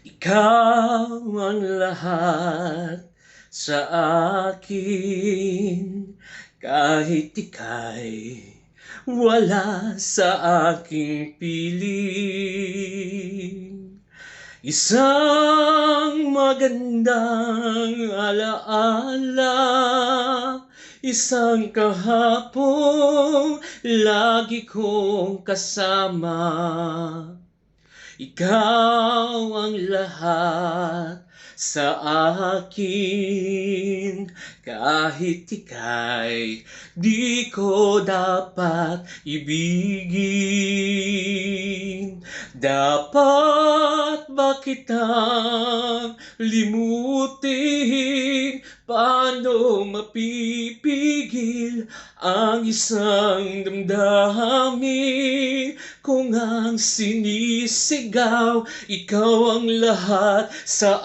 Ikaw ang lahat sa akin. Kahit ika'y wala sa aking piling. Isang magandang alaala Isang kahapong lagi kong kasama. Ikaw sa akin. Kahit ika'y di ko dapat ibigin. Dapat ba kitang limutin Paano mapipigil ang isang damdamin Kung ang sinisigaw Ikaw ang lahat sa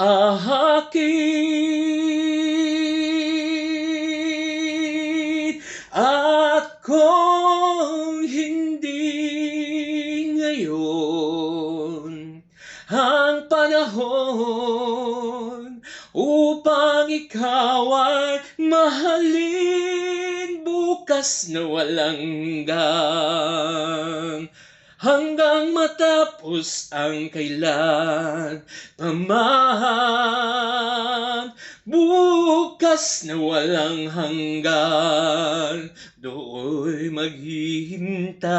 akin. At kung hindi ngayon ang panahon upang ikaw ay mahalin bukas na walang hanggang hanggang matapos ang kailan paman bukas na walang hanggan do'y maghihintay